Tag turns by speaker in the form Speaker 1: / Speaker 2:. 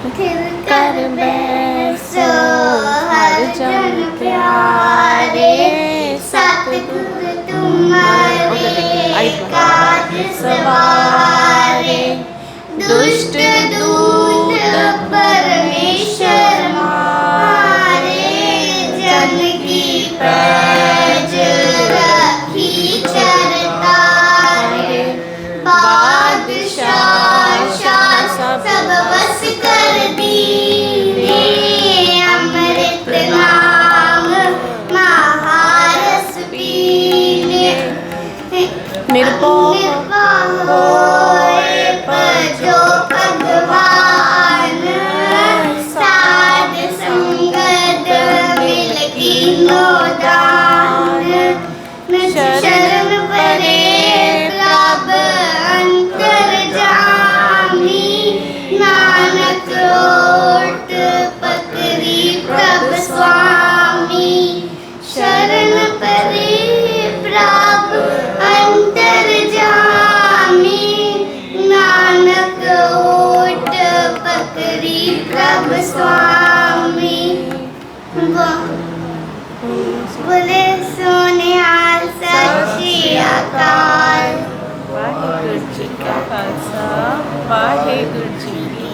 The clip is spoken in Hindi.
Speaker 1: कर बैसो हर जन प्यारे सतगुरु काज सवारे दुष्ट दूत परमेश्वर मारे, जन की पैज रखी चरतारे बादशाह Meatball. Meatball. Meatball. स्वामी बोले सोने हाल सत श्री
Speaker 2: अकाल।
Speaker 1: वाहेगुरु जी का खालसा वाहेगुरु जी